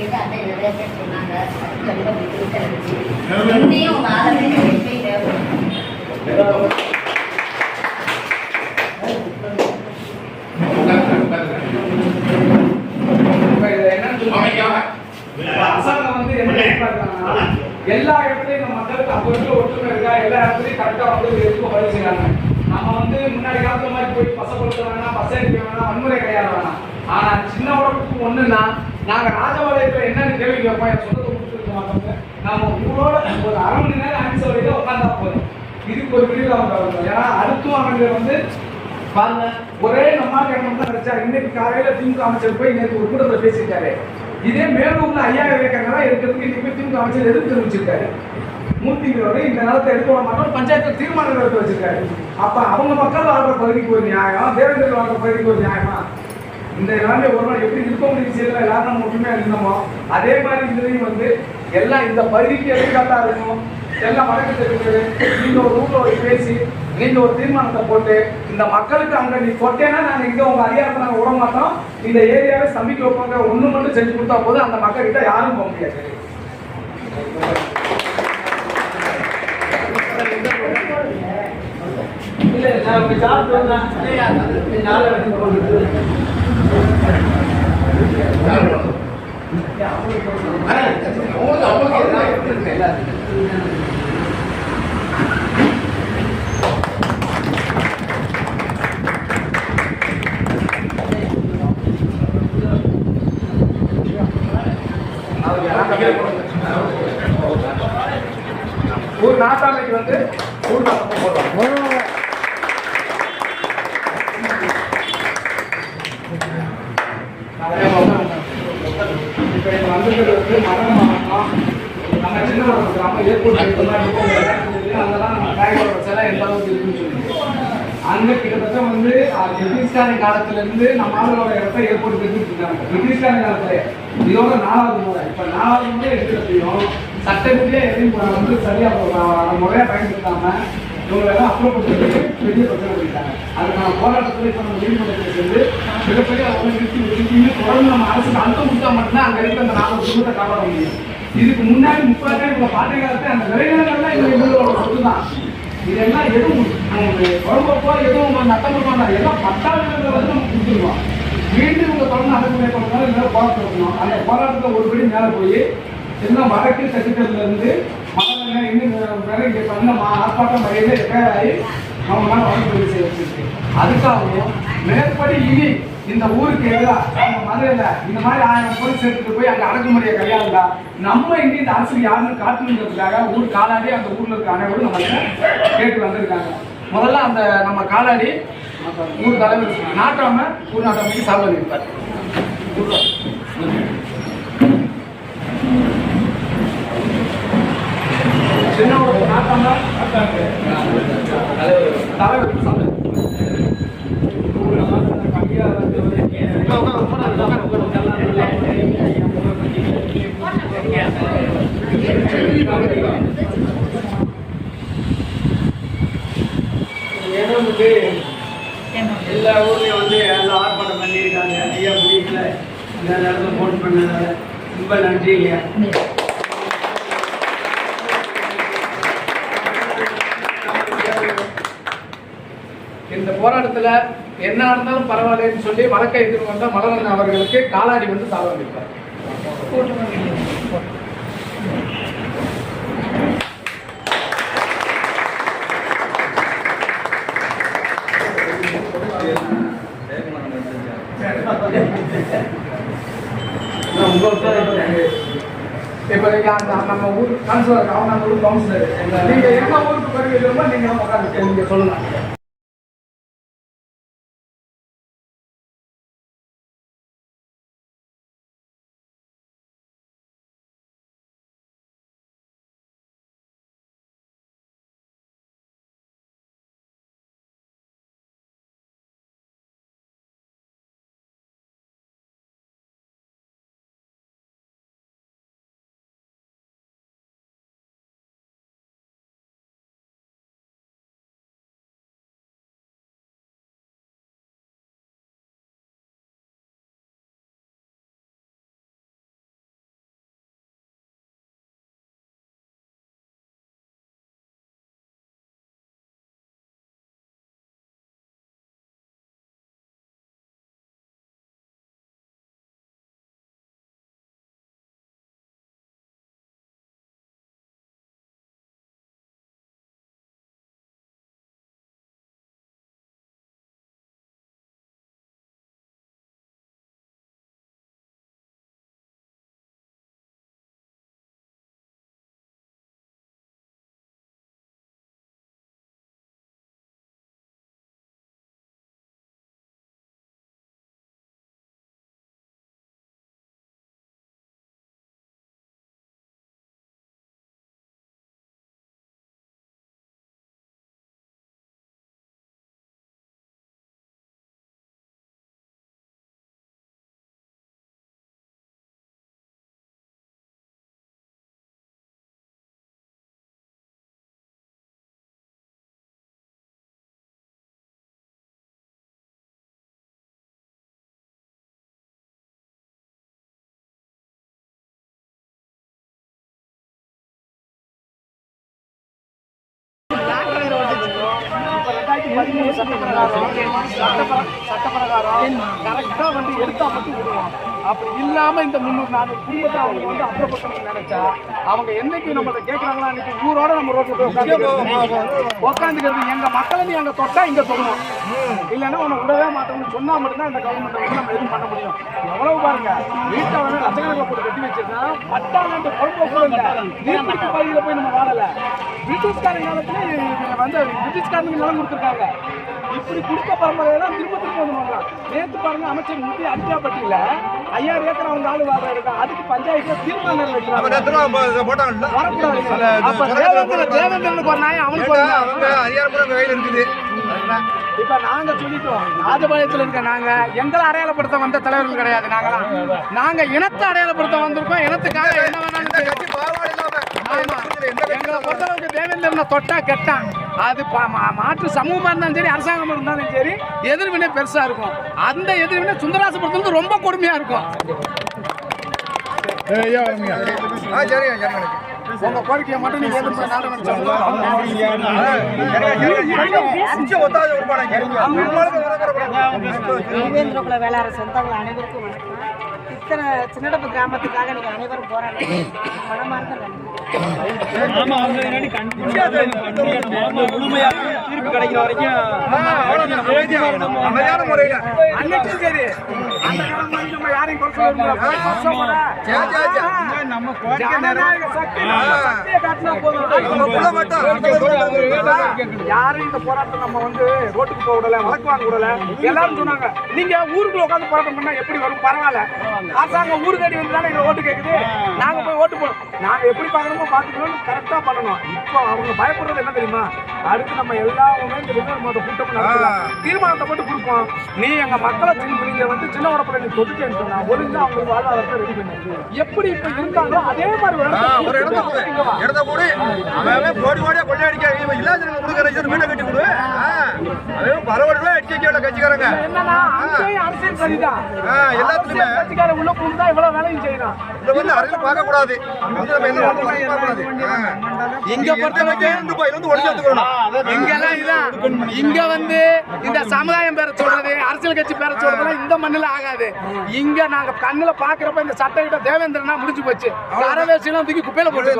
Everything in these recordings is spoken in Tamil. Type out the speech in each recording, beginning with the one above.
நிறைய பேர் சொன்னாங்க. அதுக்கு ரொம்ப பிடிச்சிருந்துச்சு இன்னையும் உங்க ஆதரவு எப்பயும் தேவைப்படும் இப்ப இது என்னன்னு சொல்லுங்க? இப்ப அரசாங்கம் வந்து என்ன எதிர்பார்க்கறாங்கன்னா, எல்லா இடத்துலயும் நம்ம மக்களுக்கு அப்போ இருக்க ஒற்றுமை இருக்கா? எல்லா இடத்துலயும் கரெக்டா வந்து எதுக்கும் பதில் செய்யறாங்க நம்ம வந்து முன்னாடி காலத்துல மாதிரி போய் பசப்படுத்த வேணாம் பச அடிக்க வேணாம் வன்முறை கையாள வேணாம். ஆனா சின்ன உடம்புக்கு ஒண்ணுன்னா நாங்கள் ராஜபாளையத்தில் என்னென்னு கேள்வி கேட்போம் என் சொந்தத்தை முடிச்சுருக்க மாட்டோம் நம்ம ஊரோட ஒரு அரை மணி நேரம் அஞ்சு வரைக்கும் உட்காந்தா போதும். இதுக்கு ஒரு பிரிவு அவங்க ஏன்னா அடுத்தும் அவங்க வந்து பாருங்க ஒரே நம்மா எண்ணம் தான் கிடைச்சா இன்னைக்கு காலையில திமுக அமைச்சர் போய் நேற்று ஒரு கூட்டத்தில் பேசியிருக்காரு இதே மேலூர்ல ஐயா விவேகானந்தா இருக்கிறதுக்கு இன்னைக்கு திமுக அமைச்சர் எதிர்ப்பு தெரிவிச்சிருக்காரு? மூர்த்திங்கிறவரு இந்த நிலத்தை எடுக்க விட மாட்டோம் பஞ்சாயத்து தீர்மானம் எடுத்து வச்சிருக்காரு. அப்ப அவங்க மக்கள் வாழ்ற பகுதிக்கு ஒரு நியாயம் தேவேந்திர வாழ்ற பகுதிக்கு ஒரு நியாயமா? இந்த நிலைமை ஒரு நாள் எப்படி இருக்க முடியும் செய்யல எல்லாரும் நம்ம ஒற்றுமையா இருந்தோமோ அதே மாதிரி இதுலையும் வந்து எல்லாம் இந்த பகுதிக்கு எதிர்காட்டாக இருக்கணும் எல்லாம் வழக்கு தெரியுது நீங்க ஒரு ஊரில் ஒரு பேசி நீங்க ஒரு தீர்மானத்தை போட்டு இந்த மக்களுக்கு அங்க நீ கொட்டேன்னா நாங்க இங்க உங்க அதிகாரத்தை நாங்க விட மாட்டோம். இந்த ஏரியாவை சமைக்க வைப்பாங்க. ஒண்ணு மட்டும் செஞ்சு கொடுத்தா போதும். அந்த மக்கள்கிட்ட யாரும் போக முடியாது. இல்ல நான் உங்க ஜாப் நாலு ஒரு நாட்டாமைக்கு வந்து ஊர் நாட்டம் போடுவாங்க இப்ப இங்க வந்திருக்கிறது வந்து மதம் மாவட்டம். நம்ம சின்ன மதம் கிராமம் ஏர்போர்ட் அங்கெல்லாம் நம்ம டேங்கரோட எந்த அளவுக்கு இருக்குன்னு சொல்லி அங்க கிட்டத்தட்ட வந்து பிரிட்டிஷ்காரன் காலத்துல இருந்து நம்ம ஆளுகளோட இடத்த ஏர்போர்ட் எடுத்துட்டு இருக்காங்க பிரிட்டிஷ்காரன் காலத்துல இதோட நாலாவது முறை இப்ப நாலாவது முறை எடுக்கிறதையும் சட்டத்திலே எதையும் வந்து சரியா அஹ், முறையா பயன்படுத்தாம இவங்க எல்லாம் அப்புறப்படுத்துறதுக்கு பெரிய பிரச்சனை பண்ணிட்டாங்க அதுக்கான போராட்டத்தில் இப்போ நம்ம நீதிமன்றத்தில் சென்று மிகப்பெரிய அவங்க நிறுத்தி நிறுத்தி தொடர்ந்து நம்ம அரசுக்கு அழுத்தம் கொடுத்தா மட்டும்தான் அங்கே இருக்க அந்த நாலு குடும்பத்தை காப்பாற்ற முடியும் இதுக்கு முன்னாடி முப்பது இவங்க பாட்டை காலத்தை அந்த விளைநிலங்கள்லாம் இவங்க இவங்களோட சொத்து தான் இதெல்லாம் எதுவும் குழம்பப்போ எதுவும் நட்டமாக எல்லாம் பட்டாளர்கள் வந்து நம்ம கொடுத்துருவோம். மீண்டும் இவங்க தொடர்ந்து அடக்குமுறை பண்ணுறதுனால இந்த போராட்டம் இருக்கணும் அந்த போராட்டத்தை ஒரு படி மேலே போய் எல்லாம் வடக்கு சட்டத்தில மக்கள் இன்னும் வேற இங்கே பண்ண மா- ஆர்ப்பாட்டம் வகையில் ரிப்பேர் ஆகி அவங்க மேலே வழக்கு பதிவு செய்ய வச்சிருக்கு. அதுக்காகவும் மேற்படி இனி இந்த ஊருக்கு எதிராக நம்ம மதுரையில் இந்த மாதிரி ஆயிரம் போலீஸ் எடுத்துட்டு போய் அங்கே அடக்குமுறையை கையாளுதா? நம்ம இங்கே இந்த அரசு யாருன்னு காட்டணுங்கிறதுக்காக ஊர் காலாடி அந்த ஊரில் இருக்க அனைவரும் நம்ம கேட்டு வந்திருக்காங்க. முதல்ல அந்த நம்ம காலாடி ஊர் தலைவர் நாட்டாம ஊர் நாட்டாமைக்கு சாப்பிட இருப்பார். சின்ன ஒரு நாட்டாம தலைவர் ஏதோ வந்து எல்லா ஊர்லயும் வந்து எல்லாம் ஆர்ப்பாட்டம் பண்ணியிருக்காங்க ஐயா முடியல இந்த நேரத்தில் ஃபோன் பண்ணதால ரொம்ப நன்றி ஐயா இந்த போராட்டத்தில் என்ன நடந்தாலும் பரவாயில்லைன்னு சொல்லி வழக்கை எதிர்த்து வந்த மலரன் அவர்களுக்கு காலாடி வந்து சாதம் வைப்பார் இப்ப அந்த நம்ம ஊர் கவுன்சிலர் அவங்க ஊர் கவுன்சிலர் நீங்க எந்த ஊருக்கு வருவீங்களோ நீங்க உட்காந்து நீங்க சொல்லலாம் பதிமூணு சட்டப்பிரகாரம் சட்டப்பிர சட்டப்பிரகாரம் கரெக்டாக வந்து எடுத்தால் மட்டும் விடுவோம் அப்படி இல்லாம இந்த முந்நூறு நானூறு குடும்பத்தை அவங்க வந்து அப்புறப்படுத்தணும்னு நினைச்சா அவங்க என்னைக்கு நம்மளை கேட்கறாங்களா அன்னைக்கு ஊரோட நம்ம ரோட்ல போய் உட்காந்து உட்காந்துக்கிறது எங்க மக்களை நீ அங்க தொட்டா இங்க சொல்லணும் இல்லைன்னா உன்னை விடவே மாட்டோம்னு சொன்னா மட்டும்தான் இந்த கவர்மெண்ட் வந்து நம்ம எதுவும் பண்ண முடியும். எவ்வளவு பாருங்க வீட்டை வந்து லட்சக்கணக்கில் போட்டு கட்டி வச்சிருந்தா பட்டாண்டு குழம்பு கூட நீர்பிடிப்பு பகுதியில் போய் நம்ம வாழல. பிரிட்டிஷ்காரங்க காலத்துல வந்து பிரிட்டிஷ்காரங்க நிலம் கொடுத்துருக்காங்க. இப்படி கொடுத்த பரம்பரையெல்லாம் திரும்ப திரும்ப வந்து பண்ணலாம் நேற்று பாருங்க அமைச்சர் முத்தி அட்டியாப்பட்டியில ஐயாயிரம் ஏக்கர் அவங்க ஆளு இருக்கா? அதுக்கு தீர்மானம் வரக்கூடாது. தேவேந்திரனுக்கு ஒரு அவனுக்கு. அவங்க அதிகாரப்பூர்வ கையில் இருக்குது? இப்ப நாங்க சொல்லிட்டோம் ராஜபாளையத்துல இருக்க நாங்க எங்களை அடையாளப்படுத்த வந்த தலைவர்கள் கிடையாது நாங்களாம் நாங்க இனத்தை அடையாளப்படுத்த வந்திருக்கோம் இனத்துக்காக என்ன வேணாலும். எங்களை பொறுத்தளவுக்கு தேவேந்திரனை தொட்டா கெட்டான். அது பா- மா- மாற்று சமூகமா இருந்தாலும் சரி அரசாங்கம் இருந்தாலும் சரி எதிர்வினை பெருசா இருக்கும். அந்த எதிர்வினை சுந்தராசபுரத்துல ரொம்ப கொடுமையா இருக்கும். உங்க கோரிக்கையை மட்டும் நீங்க நாடாளுமன்ற வேளாளர் சொந்தங்கள் அனைவருக்கும் வணக்கம். இத்தனை சின்னடப்பு கிராமத்துக்காக நீங்க அனைவரும் போராடுங்க மனமார்ந்த நன்றி. அமைதியான முறையில் அன்னைக்கும் சரி அந்த காலம் மாதிரி நம்ம யாரையும் குறை சொல்ல முடியாது. போய் வருஷம் போல. சரி, நம்ம ஜனநாயக சக்தி நம்ம யாரும் இந்த போராட்டம் நம்ம வந்து ரோட்டுக்கு போக விடல வழக்கு வாங்க விடல எல்லாரும் சொன்னாங்க நீங்க ஊருக்குள்ள உட்காந்து போராட்டம் பண்ணா எப்படி வரும் பரவாயில்ல அரசாங்கம் ஊரு தேடி வந்து தானே எங்க ஓட்டு கேக்குது நாங்க போய் ஓட்டு போடணும் நாங்க எப்படி பார்க்கணுமோ பார்த்துக்கணும் கரெக்டா பண்ணணும் இப்போ அவங்க பயப்படுறது என்ன தெரியுமா அடுத்து நம்ம எல்லாருமே இந்த விருதுநகர் மாவட்ட கூட்டம் நடத்தலாம் தீர்மானத்தை போட்டு கொடுப்போம் நீ எங்க மக்களை சின்ன நீங்க வந்து சின்ன உடம்புல நீ தொட்டுட்டேன்னு சொன்னா ஒழுங்கா அவங்களுக்கு வாழ்வாதாரத்தை ரெடி பண்ணு எப்படி இப்ப இருந்தாங்களோ அதே மாதிரி ஒரு இடத்த கொடு அவன் கோடி கோடியா கொள்ளையடிக்க இல்லாத வீட்டை கட்டி கொடு. கட்சிக்காரங்க. என்னன்னா அங்கேயும் அரசியல் சரிதான் எல்லாத்துலயுமே. அரசியல் கட்சிக்காரன் உள்ள புகுந்தா இவ்வளவு வேலையும் செய்யறான். இதை வந்து அரசியல் பார்க்க கூடாது. இங்க ஒடிச்சு எடுத்துக்கணும் இங்கெல்லாம் இதான். இங்க வந்து இந்த சமுதாயம் பேர சொல்றது அரசியல் கட்சி பேர சொல்றதுலாம் இந்த மண்ணுல ஆகாது. இங்க நாங்க கண்ணுல பாக்குறப்ப இந்த சட்டகிட்ட தேவேந்திரனா முடிஞ்சு போச்சு. அறவேசியெல்லாம் தூக்கி குப்பையில போட்டு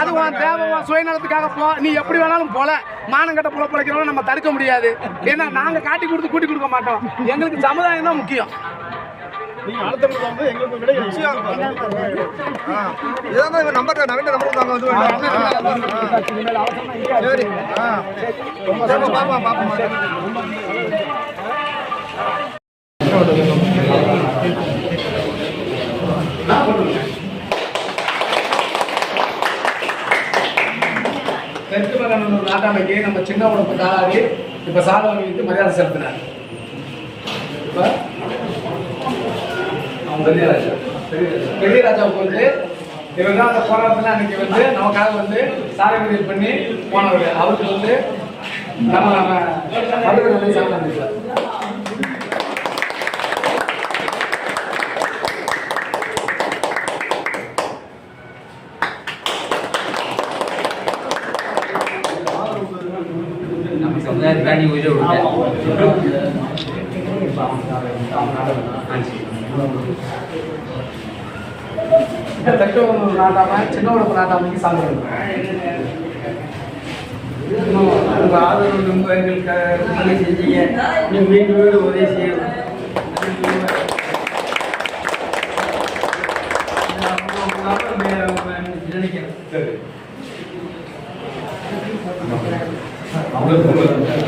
அது உன் தேவை சுயநலத்துக்காக போ நீ எப்படி வேணாலும் போல. மானங்கட்ட புல பிழைக்கிறவங்க நம்ம தடுக்க முடியாது. ஏன்னா நாங்க காட்டி கொடுத்து கூட்டி கொடுக்க மாட்டோம். எங்களுக்கு சமுதாயம் தான் முக்கியம். ஆ. இதான் இவன் நம்பர் நவீன நம்பர் தாங்க வந்து வேண்டாம். சரி. ஆ. சரி, பாப்பா பாப்பா தெற்கு மகனூர் நாட்டாமைக்கு நம்ம சின்ன உடம்பு தாளாடி இப்ப சாதம் வாங்கிட்டு மரியாதை செலுத்தினார். இப்ப பெரியராஜா. பெரியராஜாவுக்கு வந்து இவங்க அந்த போராட்டத்தில் அன்னைக்கு வந்து நமக்காக வந்து சாலை மறியல் பண்ணி போனவர். அவருக்கு வந்து நம்ம நம்ம மதுரை சாப்பிட்டு சார். நம்ம சமுதாயத்துக்காக நீ உயிரை விட்ட இந்த தெற்கு மகனூர் நாட்டாம சின்ன உடம்பு நாட்டாமைக்கு சாலை உங்க ஆதரவு ரொம்ப எங்களுக்கு உதவி செஞ்சீங்க நீ வீடு வீடு உதவி செய்யும் நினைக்கிறேன்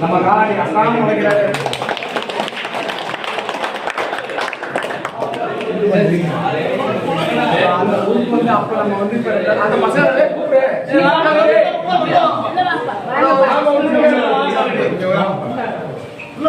நம்ம காலடி அசாம உடைக்கிறாரு. அந்த ஊருக்கு வந்து அப்ப நம்ம வந்து அந்த மசாலாவே கூப்பிடு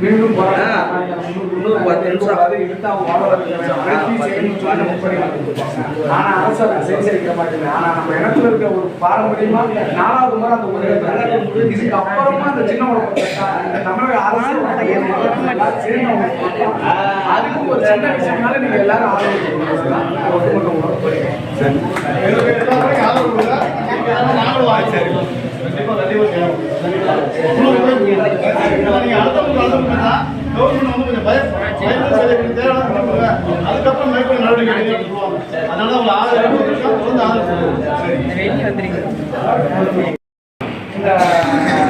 மீண்டும். முன்னூறு பத்து நிமிஷம் எடுத்து அவங்க கொடுத்துருப்பாங்க. ஆனா அரசு அதை சரி செய்ய மாட்டேங்குது. ஆனா நம்ம இடத்துல இருக்க ஒரு பாரம்பரியமா நாலாவது முறை அந்த ஒரு இதுக்கு அப்புறமா அந்த சின்ன தமிழக அரசு. அதுக்கு ஒரு சின்ன விஷயம்னால நீங்க எல்லாரும் ஆதரவு. ஒட்டுமொத்த உணர்வு அதுக்கப்புறம் மேற்கொண்டு நடவடிக்கை எடுக்கணும் அதனால உங்களை ஆதரவு தொடர்ந்து ஆதரவு இந்த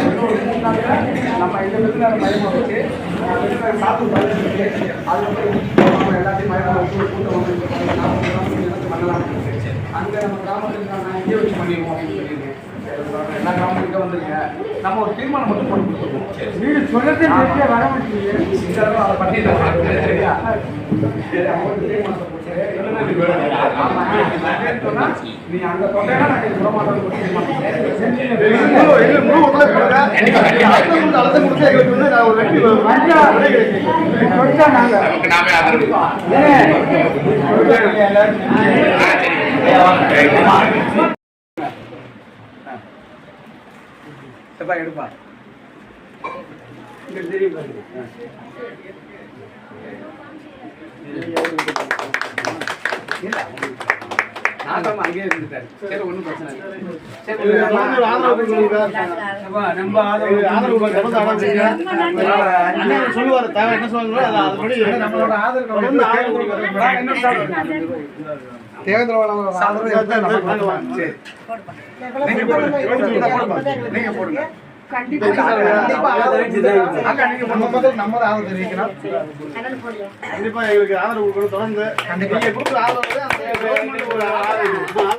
இன்னொரு மூணு நாள்ல நம்ம இந்த விருதுநகர் மையமா வச்சு அஹ், விருதுநகர் சாப்பிட்டு பதினஞ்சு இருக்கு அதுல போய் நம்ம எல்லாத்தையும் மையமா வச்சு ஒரு கூட்டம் வந்து இருக்கு. அங்க நம்ம கிராமத்துக்கு நான் இங்கே வச்சு பண்ணிடுவோம் அப்படின்னு சொல்லியிருக்கேன். எல்லா கிராமத்துக்கும் வந்துருங்க. நம்ம ஒரு தீர்மானம் மட்டும் பண்ணி கொடுத்துருவோம். வீடு சொன்னதே வர தடவை அதை பண்ணிடுறோம் சரியா? சரி, அவங்க தீர்மானம் அழுத்தம் எடுப்பா தெரியும் பாருங்க. அங்கேயே இருந்துட்டாரு. சரி பிரச்சனை இல்லை. சொல்லுவாரு தேவை என்ன அதுபடி நம்மளோட ஆதரவு. தேவேந்திர சாப்பிடுறது சரி. நீங்க போடுங்க. நீங்க போடுங்க. கண்டிப்பா எங்களுக்கு ஆதரவு தொடர்ந்து நீங்க கொடுக்குற ஆதரவு.